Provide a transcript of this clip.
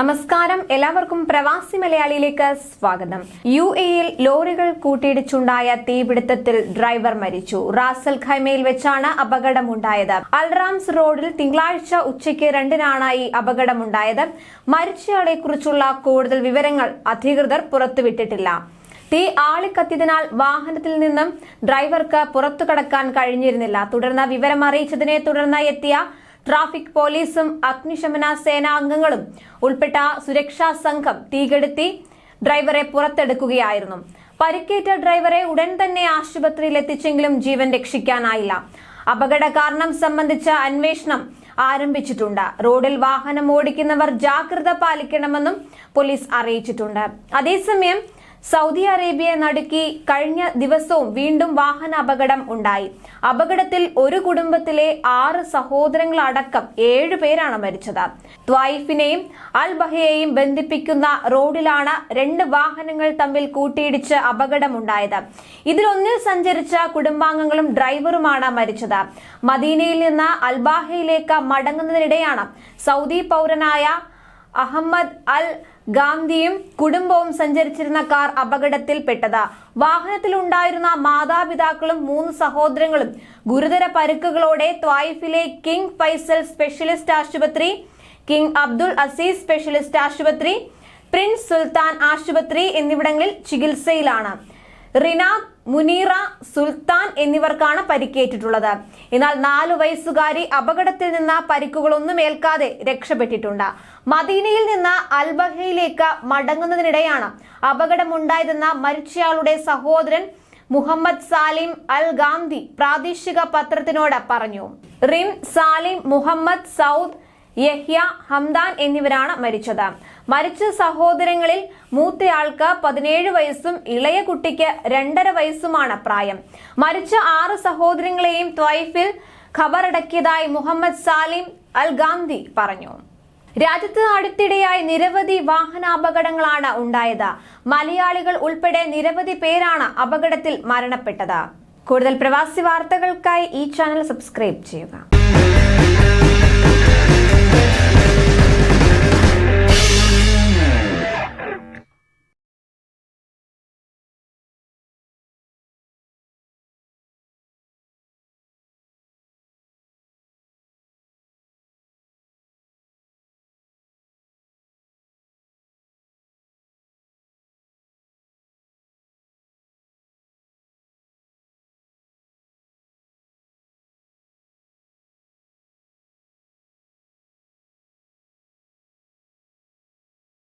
നമസ്കാരം. എല്ലാവർക്കും പ്രവാസി മലയാളിയിലേക്ക് സ്വാഗതം. യു എയിൽ ലോറികൾ കൂട്ടിയിടിച്ചുണ്ടായ തീപിടുത്തത്തിൽ ഡ്രൈവർ മരിച്ചു. റാസൽ ഖൈമയിൽ വെച്ചാണ് അപകടമുണ്ടായത്. അൽറാംസ് റോഡിൽ തിങ്കളാഴ്ച ഉച്ചയ്ക്ക് രണ്ടിനാണ് ഈ അപകടമുണ്ടായത്. മരിച്ചയാളെ കുറിച്ചുള്ള കൂടുതൽ വിവരങ്ങൾ അധികൃതർ പുറത്തുവിട്ടിട്ടില്ല. തീ ആളിക്കത്തിയതിനാൽ വാഹനത്തിൽ നിന്നും ഡ്രൈവർക്ക് പുറത്തു കടക്കാൻ കഴിഞ്ഞിരുന്നില്ല. തുടർന്ന് വിവരം അറിയിച്ചതിനെ തുടർന്ന് എത്തിയ ട്രാഫിക് പോലീസും അഗ്നിശമന സേനാംഗങ്ങളും ഉൾപ്പെട്ട സുരക്ഷാ സംഘം തീകെടുത്തി ഡ്രൈവറെ പുറത്തെടുക്കുകയായിരുന്നു. പരിക്കേറ്റ ഡ്രൈവറെ ഉടൻ തന്നെ ആശുപത്രിയിൽ എത്തിച്ചെങ്കിലും ജീവൻ രക്ഷിക്കാനായില്ല. അപകട കാരണം സംബന്ധിച്ച അന്വേഷണം ആരംഭിച്ചിട്ടുണ്ട്. റോഡിൽ വാഹനം ഓടിക്കുന്നവർ ജാഗ്രത പാലിക്കണമെന്നും പോലീസ് അറിയിച്ചിട്ടുണ്ട്. അതേസമയം സൗദി അറേബ്യയെ നടുക്കി കഴിഞ്ഞ ദിവസവും വീണ്ടും വാഹന അപകടം ഉണ്ടായി. അപകടത്തിൽ ഒരു കുടുംബത്തിലെ ആറ് സഹോദരങ്ങളടക്കം ഏഴു പേരാണ് മരിച്ചത്. ത്വായിഫിനെയും അൽ ബഹയെയും ബന്ധിപ്പിക്കുന്ന റോഡിലാണ് രണ്ട് വാഹനങ്ങൾ തമ്മിൽ കൂട്ടിയിടിച്ച് അപകടമുണ്ടായത്. ഇതിലൊന്നിൽ സഞ്ചരിച്ച കുടുംബാംഗങ്ങളും ഡ്രൈവറുമാണ് മരിച്ചത്. മദീനയിൽ നിന്ന് അൽബാഹയിലേക്ക് മടങ്ങുന്നതിനിടെയാണ് സൗദി പൗരനായ അഹമ്മദ് അൽ ഗാന്ധിയും കുടുംബവും സഞ്ചരിച്ചിരുന്ന കാർ അപകടത്തിൽപ്പെട്ടത്. വാഹനത്തിലുണ്ടായിരുന്ന മാതാപിതാക്കളും മൂന്ന് സഹോദരങ്ങളും ഗുരുതര പരുക്കുകളോടെ ത്വായിഫിലെ കിങ് ഫൈസൽ സ്പെഷ്യലിസ്റ്റ് ആശുപത്രി കിങ് അബ്ദുൾ അസീസ് സ്പെഷ്യലിസ്റ്റ് ആശുപത്രി പ്രിൻസ് സുൽത്താൻ ആശുപത്രി എന്നിവിടങ്ങളിൽ ചികിത്സയിലാണ്. റിനാദ് മുനീറ സുൽത്താൻ എന്നിവർക്കാണ് പരിക്കേറ്റിട്ടുള്ളത്. എന്നാൽ നാലു വയസ്സുകാരി അപകടത്തിൽ നിന്ന് പരിക്കുകളൊന്നും ഏൽക്കാതെ രക്ഷപ്പെട്ടിട്ടുണ്ട്. മദീനയിൽ നിന്ന് അൽബഹയിലേക്ക് മടങ്ങുന്നതിനിടെയാണ് അപകടമുണ്ടായതെന്ന മരിച്ചയാളുടെ സഹോദരൻ മുഹമ്മദ് സാലിം അൽ ഗാന്ധി പ്രാദേശിക പത്രത്തിനോട് പറഞ്ഞു. Reem Salim Muhammad Saud Yahya Hamdan എന്നിവരാണ് മരിച്ചത്. മരിച്ച സഹോദരങ്ങളിൽ മൂത്തയാൾക്ക് പതിനേഴ് വയസ്സും ഇളയ കുട്ടിക്ക് രണ്ടര വയസ്സുമാണ് പ്രായം. മരിച്ച ആറ് സഹോദരങ്ങളെയും ത്വൈഫിൽ ഖബറടക്കിയതായി മുഹമ്മദ് സാലിം അൽ ഗാന്ധി പറഞ്ഞു. രാജ്യത്ത് അടുത്തിടെയായി നിരവധി വാഹനാപകടങ്ങളാണ് ഉണ്ടായത്. മലയാളികൾ ഉൾപ്പെടെ നിരവധി പേരാണ് അപകടത്തിൽ മരണപ്പെട്ടത്. കൂടുതൽ പ്രവാസി വാർത്തകൾക്കായി ഈ ചാനൽ സബ്സ്ക്രൈബ് ചെയ്യുക.